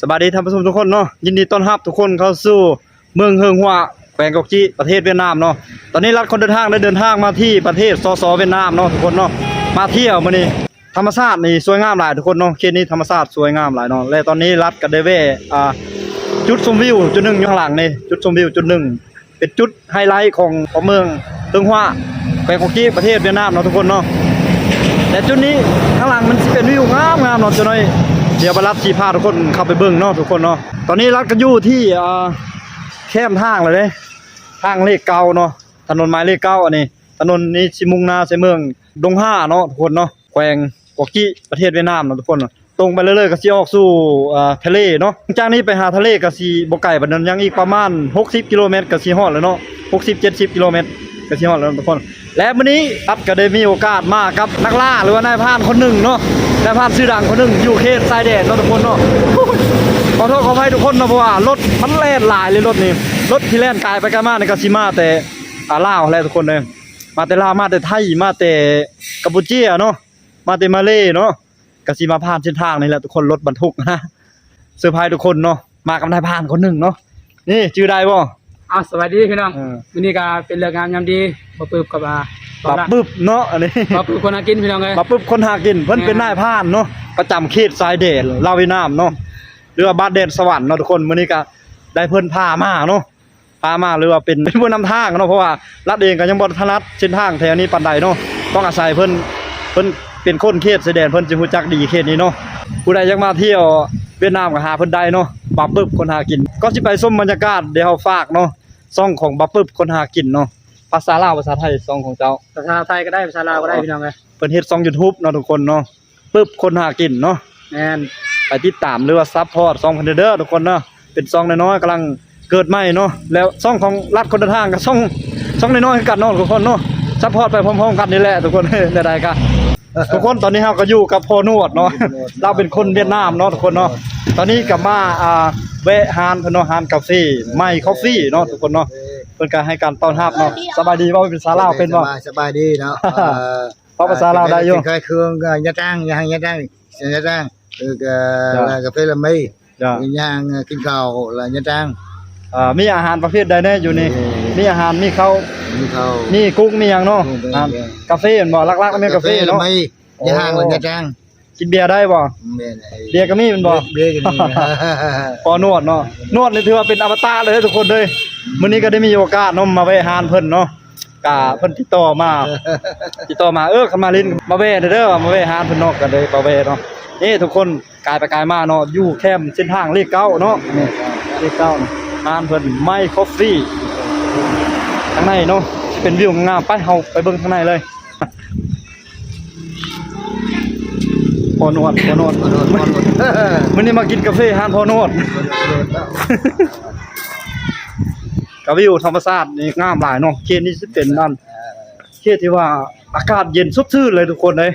สบายดีท่านผู้ชมทุกคนเนาะยินดีต้อนรับทุกคนเข้าสู่เมืองเฮิงหัวแขวงกอกจีประเทศเวียดนามเนาะตอนนี้รัฐคนเดินทางได้เดินทางมาที่ประเทศสสเวียดนามเนาะทุกคนเนาะมาเที่ยวมื้อนี้ธรรมชาตินี่สวยงามหลายทุกคนเนาะเขตนี้ธรรมชาติสวยงามหลายเนาะและตอนนี้รัฐก็ได้แวะอ่าจุดชมวิวจุดหนึ่งอยู่ข้างหลังนี่จุดชมวิวจุดหนึ่งเป็นจุดไฮไลท์ของของเมืองเฮิงหัวแขวงกอกจีประเทศเวียดนามเนาะทุกคนเนาะแต่จุดนี้ข้างหลังมันเป็นวิวงามงามๆเนาะจุดน้อย เดี๋ยวบรัดสีพาทุกคนเข้าไปเบิ่งเนาะทุกคนเนาะตอนนี้รัดก็อยู่ที่อ่าแคมทางเลยเด้ทางเลขเก้าเนาะถนนหมายเลขเก้าอันนี้ ถนนนี้สิมุ่งนาใส่เมืองดงห้าเนาะทุกคนเนาะแขวงกอกกี้ประเทศเวียดนามเนาะทุกคนตรงไปเรื่อยๆก็สิออกสู่อ่าทะเลเนาะจากนี้ไปหาทะเลก็สิบ่ไกลปานนั้นยังอีกประมาณ 60 กิโลเมตรก็สิฮอดแล้วเนาะ60 70 กิโลเมตรก็สิฮอดแล้วทุกคน และมื้อนี้อัดก็ได้มีโอกาสมากับนักล่าหรือว่านายพานคนหนึ่งเนาะนายพานชื่อดังคนหนึ่งอยู่เขตชายแดนเนาะทุกคนเนาะขอโทษขออภัยทุกคนเนาะเพราะว่ารถมันแล่นหลายเลยรถนี่รถที่แล่นกายไปกามาในกาซิมาแต่อาลาวแหละทุกคนเลยมาแต่ลาวมาแต่ไทยมาแต่กัมพูเชียเนาะมาแต่มาเลเนาะกาซิมาผ่านเส้นทางนี่แหละทุกคนรถบรรทุกนะเซอร์ไพรส์ทุกคนเนาะมากับนายพานคนหนึ่งเนาะนี่ชื่อได้บ่ อ้าวสวัสดีพี่น้องเออ วันนี้ก็เป็นเรื่องงามยามดีบ่ปึบกับอ่าบับปึ๊บเนาะอันนี้บ่ปึบคนหากินพี่น้องเอ้ยมาปุ๊บคนหากินเพิ่นเป็นนายพรานเนาะประจำเขตสายเดชลาวเวียดนามเนาะหรือว่าบ้านเดชสวรรค์เนาะทุกคนมื้อนี้ก็ได้เพิ่นพามาเนาะพามาหรือว่าเป็นเป็นผู้นำทางเนาะเพราะว่ารัฐเองก็ยังบ่ถนัดเส้นทางแถวนี้ปานใดเนาะต้องอาศัยเพิ่นเพิ่น เป็นคนเขตสายแดนเพิ่นสิรู้จักดีเขตนี้เนาะผู้ใดอยากมาเที่ยวเวียดนามก็หาเพิ่นได้เนาะบับปึ๊บคนหากิน ก็สิไปชมบรรยากาศเดี๋ยวเราฝากเนาะซ่องของบับปึ๊บคนหากินเนาะภาษาลาวภาษาไทยซ่องของเจ้าภาษาไทยก็ได้ภาษาลาวก็ได้พี่น้องเอ้ยเพิ่นเฮ็ดช่อง YouTube เนาะทุกคนเนาะปึ๊บคนหากินเนาะแม่นไปติดตามหรือว่าซัพพอร์ตช่องเพิ่นเด้อทุกคนเนาะเป็นช่องน้อยๆกำลังเกิดใหม่เนาะแล้วช่องของรัฐคนเดินทางกับช่องช่องน้อยๆคือกันเนาะทุกคนเนาะซัพพอร์ตไปพร้อมๆกันนี่แหละทุกคนได้ๆกัน ทุกคนตอนนี้เราก็อยู่กับพ่อนวดเนาะเราเป็นคนเวียดนามเนาะทุกคนเนาะตอนนี้กลับมาอ่าแวะฮานเพิ่นเนาะฮานกาแฟไมคอฟฟี่เนาะทุกคนเนาะเพิ่นก็ให้การต้อนรับเนาะสบายดีบ่เป็นภาษาลาวเป็นบ่สบายสบายดีเนาะเพราะภาษาลาวได้อยู่คล้ายเครื่องก็ยะจ้างยางยะจ้างยะจ้างคือก็จ้ะ là cà phê là mì จ้ะยางกินข้าว là nhá trang อ่ามีอาหารประเภทใดแน่อยู่นี่ มีอาหารมีข้าว มีข้าวมีกุ้งมีหยังเนาะกุ้งเป็นอ่าเป็นกาแฟเห็นบ่ลักๆก็มีกาแฟ là เนาะ mì โอ้ nhà hàng là nhá trang กินเบียร์ได้บ่ เบียร์ก็มีแมันบ่เบียร์ก็มีพอนวดเนาะ นวดนี่ถือว่าเป็นอมตะเลยทุกคนเลยมื้อนี้ก็ได้มีโอกาสเนาะมาแวะหานเพิ่นเนาะกะเพิ่นติดต่อมา ติดต่อมาเออคันมาลินมาแวะเด้อมาแวะหานเพิ่นเนาะก็เลยมาแวะเนาะนี่ทุกคนกายไปกายมาเนาะอยู่แคมป์เส้นทางเลขเก้าเนาะนี่เลขเก้านะ หานเพิ่นไมค์คอฟฟี่ข้างในเนาะเป็นวิวงามไปเฮาไปเบิ่งข้างในเลยพอนวดพอนวดมื้อนี้มากินกาแฟหานพอนวดกับวิวธรรมชาตินี่งามหลายเนาะเขตนี้สิเป็นนั่นเขตที่ว่าอากาศเย็นสดชื่นเลยทุกคนเลย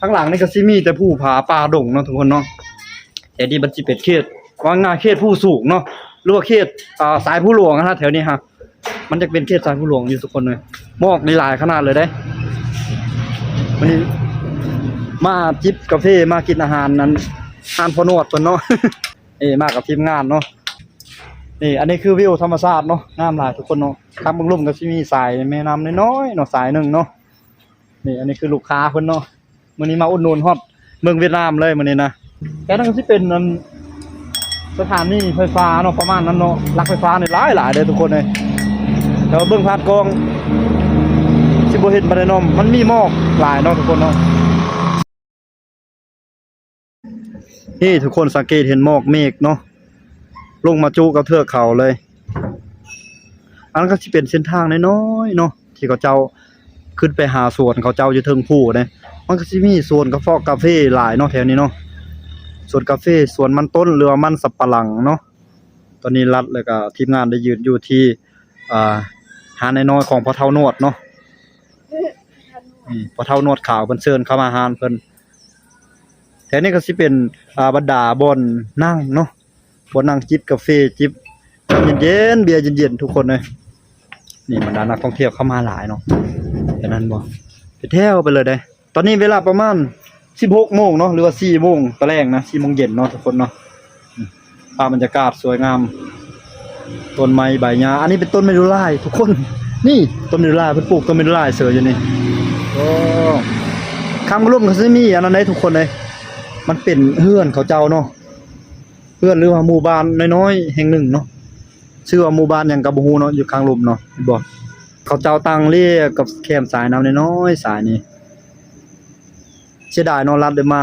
ข้างหลังนี่ก็สิมีแต่ภูผาป่าดงเนาะทุกคนเนาะแต่นี่มันสิเป็นเขต ว่างาเขตผู้สูงเนาะหรือว่าเขตอ่าสายผู้หลวงนะฮะแถวนี้ฮะมันจะเป็นเขตสายผู้หลวงอยู่ทุกคนเลยหมอกนี่หลายขนาดเลยได้วันนี้มาจิบกาแฟมากินอาหารนั้นทานพอนวดเพิ่นเนาะเอ้มากับทีมงานเนาะนี่อันนี้คือวิวธรรมชาติเนาะงามหลายทุกคนเนาะทางบางลุ่มก็สิมีสายแม่น้ำน้อยๆเนาะสายหนึ่งเนาะนี่อันนี้คือลูกค้าเพิ่นเนาะมื้อนี้มาอุดหนุนฮอดเมืองเวียดนามเลยมื้อนี้นะแค่นั้นก็สิเป็นอัน สถานีไฟฟ้าเนาะประมาณนั้นเนาะลักไฟฟ้านี่หลายหลายๆเลยทุกคนเลยแต่ว่าเบิ่งผ่านกองสิบเห็นบ่ได้นาะมันมีหมอกหลายเนาะทุกคนเนาะนี่ทุกคนสังเกตเห็นหมอกเมฆเนาะลงมาจูกับเทือกเขาเลย อันก็สิเป็นเส้นทางน้อยๆเนาะที่เขาเจ้าขึ้นไปหาสวนเขาเจ้าอยู่เทิงผู้เด้มันก็สิมีสวนกาแฟกาแฟหลายเนาะแถวนี้เนาะ สวนกาแฟสวนมันต้นหรือมันสับปะหลังเนาะตอนนี้รัฐแล้วก็ทีมงานได้ยืนอยู่ที่อ่าหาในน้อยของพอเฒ่านวดเนาะพอเฒ่านวดขาวเพิ่นเชิญเข้ามาหานเพิ่นแถวนี้ก็สิเป็นอ่าบรรดาบอนนั่งเนาะบ่นั่งจิบกาแฟจิบน้ำเย็นๆเบียร์เย็นๆทุกคนเลยนี่บรรดานักท่องเที่ยวเข้ามาหลายเนาะเห็นนั้นบ่ไปเที่ยวไปเลยเด้ตอนนี้เวลาประมาณ 16โมงเนาะหรือว่า4โมงตอนแรกนะ4โมงเย็นเนาะทุกคนเนาะภาพบรรยากาศสวยงามต้นไม้ใบหญ้าอันนี้เป็นต้นเมดูล่ายทุกคน นี่ต้นเมดูล่ายเพิ่นปลูกต้นเมดูล่ายเสืออยู่นี่โอ้คำร่วมก็สิมีอันนั้นได้ทุกคนเลยมันเป็นเฮือนเขาเจ้าเนาะเฮือนหรือว่าหมู่บ้านน้อยๆแห่งหนึ่งเนาะชื่อว่าหมู่บ้านหยังก็บ่ฮู้เนาะอยู่ข้างลมเนาะเห็นบ่เขาเจ้าตังเรียกกับแคมสายน้ำน้อยๆสายนี้ เสียดายนาะรัดได้มา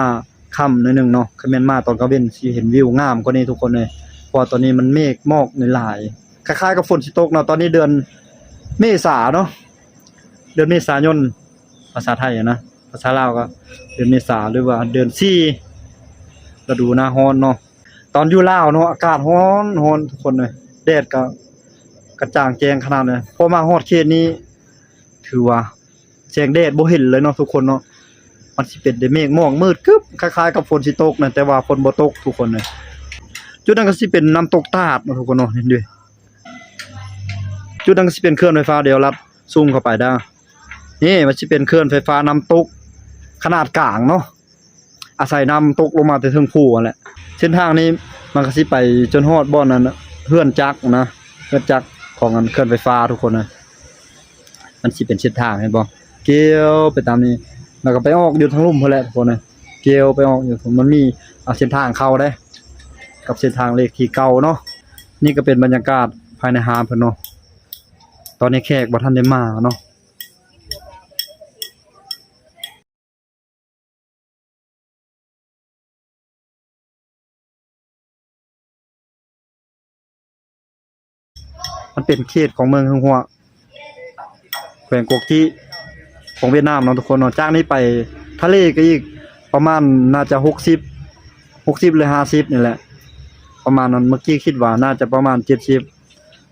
ค่ำหน่อยหนึงเนาะคันแม่นมาตอนกลางเว้นสิเห็นวิวงามกว่านี้ทุกคนเลยเพราะตอนนี้มันเมฆหมอกหลายๆคล้ายๆกับฝนสิตกเนาะตอนนี้เดือนเมษาเนาะเดือนเมษายนภาษาไทยนะภาษาลาวก็ เดือนเมษาหรือว่า เดือนสี่ฤดูหน้าร้อนเนาะตอนอยู่ลาวเนาะอากาศร้อนร้อนทุกคนเลยแดดก็กระจ่างแจ้งขนาดเลยพอมาฮอดเขตนี้ ถือว่าแสงแดดบ่เห็นเลยเนาะทุกคนเนาะ มันสิเป็นได้เมฆหมอกมืดกึบคล้ายๆกับฝนสิตกนะแต่ว่าฝนบ่ตกทุกคนเลยจุดนั้นก็สิเป็นน้ำตกตาดนะทุกคนเนาะเห็นด้วยจุดนั้นก็สิเป็นเครื่องไฟฟ้าเดี๋ยวรัดซูมเข้าไปได้นี่มันสิเป็นเครื่องไฟฟ้าน้ำตกขนาดกลางเนาะอาศัยน้ำตกลงมาแต่เทิงภูนั่นแหละเส้นทางนี้มันก็สิไปจนฮอดบ่อนนั้นนะเฮือนจักนะเฮือนจักของอันเคลื่อนไฟฟ้าทุกคนนะมันสิเป็นเส้นทางเห็นบ่เกี่ยวไปตามนี้ แล้วก็ไปออกอยู่ทางลุ่มเพุ่นแหละทุกคนเกี่ยวไปออกอยู่มันมีเส้นทางเข้าได้ กับเส้นทางเลขที่เก่าเนาะนี่ก็เป็นบรรยากาศภายในหาเพิ่นเนาะตอนนี้แขกบ่ทันได้มาเนาะมันเป็นเขตของเมืองฮึงหัวแขวงกวกที่ ของเวียดนามเนาะทุกคนเนาะจากนี้ไปทะเลก็อีกประมาณน่าจะหกสิบหกสิบหรือห้าสิบนี่แหละ ประมาณนั้นเมื่อกี้คิดว่าน่าจะประมาณเจ็ดสิบ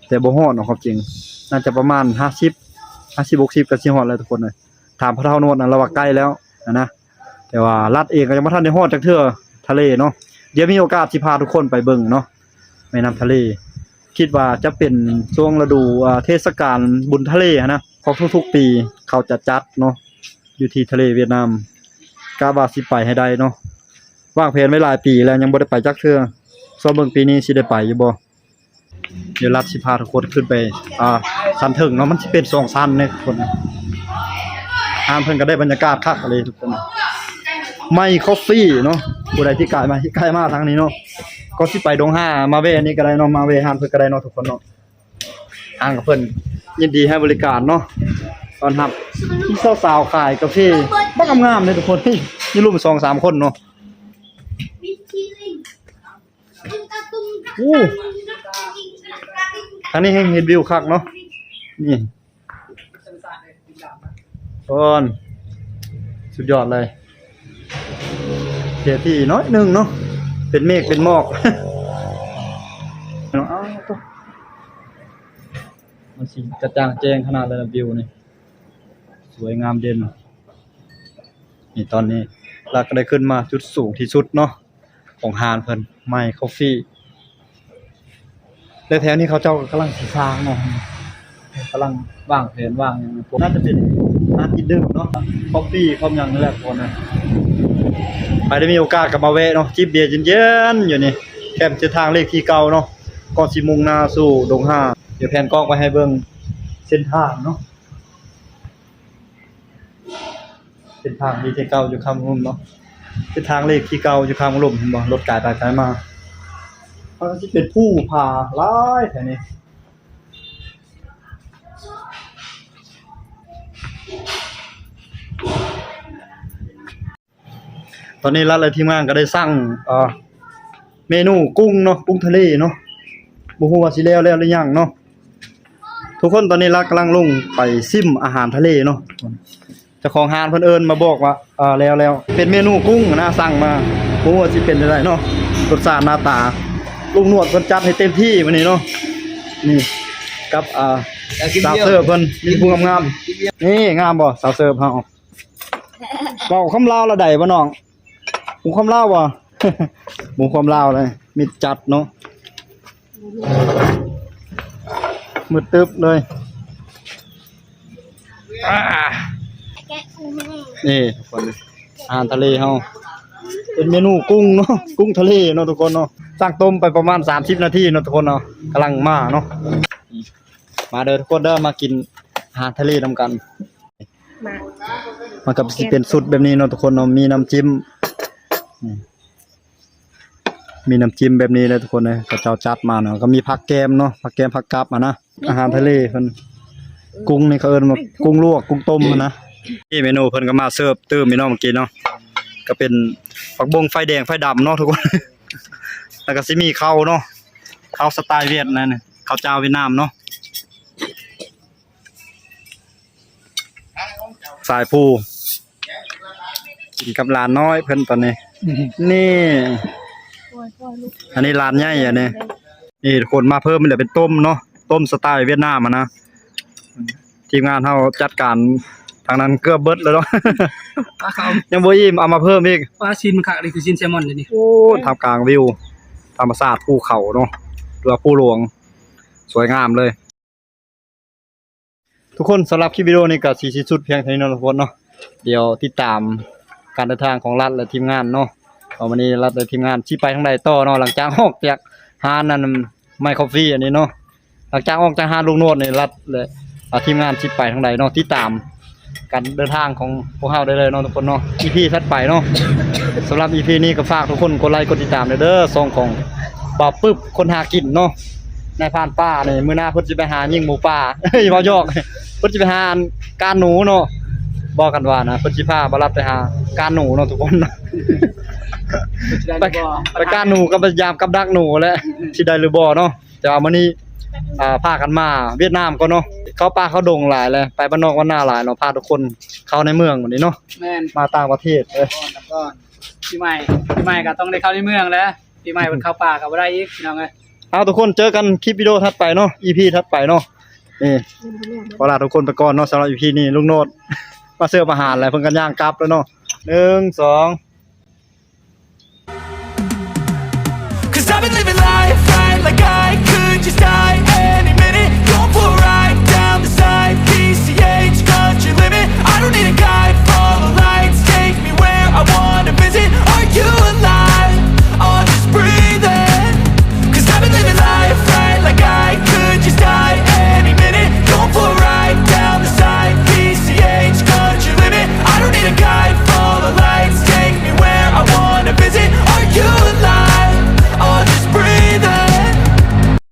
แต่บ่ฮอดเนาะความจริง น่าจะประมาณห้าสิบห้าสิบหกสิบก็สิฮอดแล้วทุกคนเลยถามพระเท่านวดนะเราว่าใกล้แล้วนะนะแต่ว่ารัดเองก็ยังบ่ทันได้ฮอดจักเทือทะเลเนาะเดี๋ยวมีโอกาสสิพาทุกคนไปเบิ่งเนาะแม่น้ำทะเล คิดว่าจะเป็นช่วงฤดูเทศกาลบุญทะเลนะ ของทุกๆปีเขาจะจัดเนาะอยู่ที่ทะเลเวียดนามกาบาสิไปให้ได้เนาะวางแผนไว้หลายปีแล้วยังบ่ได้ไปจักเทื่อซอเบิ่งปีนี้สิได้ไปอยู่บ่เดี๋ยวรัดสิพาทุกคนขึ้นไป อ่าสันถึงเนาะมันสิเป็นสองชั้นเนี่ยทุกคนอ่านเพิ่นก็ได้บรรยากาศคักเลยทุกคนไมค์คอฟฟี่เนาะผู้ใดที่กายมาที่ใกล้มาทางนี้เนาะก็สิไปดงห้ามาเวอันนี้ก็ได้เนาะมาเวหานเพิ่นก็ได้เนาะทุกคนเนาะ ทางกับเพิ่นยินดีให้บริการเนาะตอนรับที่สาวๆขายกาแฟบ่งามๆเลยทุกคนนี่รูป2 3คนเนาะอู้ทางนี้ให้เห็นวิวคักเนาะนี่ตอนสุดยอดเลยเสียที่น้อยหนึงเนาะเป็นเมฆเป็นหมอก มันสิกระจ่างแจ้งขนาดเลยนะวิวนี่สวยงามเด่นนี่ตอนนี้เราก็ได้ขึ้นมาจุดสูงที่สุดเนาะของหานเพิ่นไมค์คอฟฟี่และแถวนี้เขาเจ้ากำลังสิสร้างเนาะกำลังว่างแผนว่างอย่างนั้นน่าจะเป็นร้านกินดื่มเนาะคอฟฟี่คอมย่างนั่แหละทุกคนนะไปได้มีโอกาสกลับมาแวะเนาะจิบเบียร์เย็นๆอยู่นี่แคมป์เส้นทางเลขที่เก่าเนาะก่อนสิมุ่งนาสู่ดงห้า เดี๋ยวแผนกล้องไว้ให้เบิ่งเส้นทางเนาะเส้นทางที่ที่เก่าอยู่ข้างลุ่มเนาะเส้นทางเลขที่เก่าอยู่ข้างลุ่มเห็นบ่รถกายไปกายมามันก็สิเป็นผู้พาหลายแถวนี้ตอนนี้รัฐและทีมงานก็ได้สั่งเมนูกุ้งเนาะกุ้งทะเลเนาะบ่ฮู้ว่าสิแล้วแล้วหรือยังเนาะ ทุกคนตอนนี้รัฐกำลังลงไปซิมอาหารทะเลเนาะเจ้าของร้านเพิ่นเอิ้นมาบอกว่าเอ่อแล้วแล้วเป็นเมนูกุ้งนะสั่งมาบ่ฮู้ว่าสิเป็นจังไดเนาะรสชาติหน้าตาลุงนวดเพิ่นจัดให้เต็มที่มื้อนี้เนาะนี่กับอ่าสาวเสิร์ฟเพิ่นมีผู้งามๆนี่งามบ่สาวเสิร์ฟเฮาเว้าคำลาวละใดบ่น้องหมูคำลาวบ่หมูคำลาวเลยมีจัดเนาะ มืดตึ๊บเลยอ่านี่ทุกคนเลยอาหารทะเลเฮาเป็นเมนูกุ้งเนาะกุ้งทะเลเนาะทุกคนเนาะสั่งต้มไปประมาณ30นาทีเนาะทุกคนเนาะกำลังมาเนาะมาเด้อทุกคนเด้อมากินอาหารทะเลนํกันมามันก็สิเป็นสุดแบบนี้เนาะทุกคนเนาะมีน้ำจิ้มอืมมีน้ำจิ้มแบบนี้เลยทุกคนเลยกระเจ้าจัดมาเนาะก็มีผักแกมเนาะผักแกมผักกับมานะ อาหารทะเลเพิ่นกุ้งนี่เขาเอิ้นว่ากุ้งลวกกุ้งต้มอะนะนี่เมนูเพิ่นก็มาเสิร์ฟตื้มพี่น้องเมื่อกี้เนาะก็เป็นผักบงไฟแดงไฟดำเนาะทุกคน แล้วก็สิมีข้าวเนาะข้าวสไตล์เวียดนั่นน่ะข้าวเจ้าเวียดนามเนาะสายผู้กินกับหลานน้อยเพิ่นตอนนี้ นี่โอ้ยพ่อลูกอันนี้ร้านใหญ่อันนี้นี่คนมาเพิ่มมันเหลือเป็นต้มเนาะ ต้มสไตล์เวียดนามอะนะทีมงานเฮาจัดการทางนั้นเกือบเบิดแล้วเนาะ ปลาเขายังบ่อิ่มเอามาเพิ่มอีก ปลาชินมันคักนี่คือชินแซลมอนเลยนี่โอ้ทำกลางวิว ธรรมชาติภูเขาเนาะหรือว่าภูหลวง สวยงามเลย ทุกคนสำหรับคลิปวิดีโอนี้ก็สีสิ้นสุดเพียงเท่านี้เนาะทุกคนเนาะเดี๋ยวติดตามการเดินทางของรัฐและทีมงานเนาะเอาวันนี้รัฐและทีมงานชี้ไปทางใดต่อเนาะหลังจากออกจากฮานนั่นไมค์คอฟฟี่อันนี้เนาะ หลังจากออกจากฮานลุงโนวดนี่รัฐและอ่าทีมงานชี้ไปทางใดเนาะติดตามการเดินทางของพวกเราได้เลยเนาะทุกคนเนาะ EP ถัดไปเนาะสำหรับ EP นี้ก็ฝากทุกคนกดไลค์กดติดตามเด้อซองของบ่าวปึ๊บคนหากินเนาะนายพรานป้านี่มื้อหน้าเพิ่นสิไปหายิงหมูป่าเฮ้ยบ่ยอกเพิ่นสิไปหาการหนูเนาะบอกกันว่านะเพิ่นสิพาบ่รับไปหาการหนูเนาะทุกคนเนาะไปไปการหนูก็พยายามกับดักหนูแหละสิได้หรือบ่เนาะแต่ว่ามื้อนี้ อ่าพากันมาเวียดนามก็เนาะเข้าป่าเข้าดงหลายเลยไปบ้านนอกบ้านนาหลายเนาะพาทุกคนเข้าในเมืองวันนี้เนาะแม่นมาต่างประเทศเอ้ยก่อนก่อนปีใหม่ปีใหม่ก็ต้องได้เข้าในเมืองแล้วปีใหม่มันเข้าป่าก็บ่ได้อีกพี่น้องเอ้ยเอาทุกคนเจอกันคลิปวิดีโอถัดไปเนาะ EP ถัดไปเนาะนี่ขอลาทุกคนไปก่อนเนาะสำหรับ EP นี้ลุงโนดมาเสิร์ฟอาหารแล้วเพิ่นกันย่างกลับแล้วเนาะหนึ่งสอง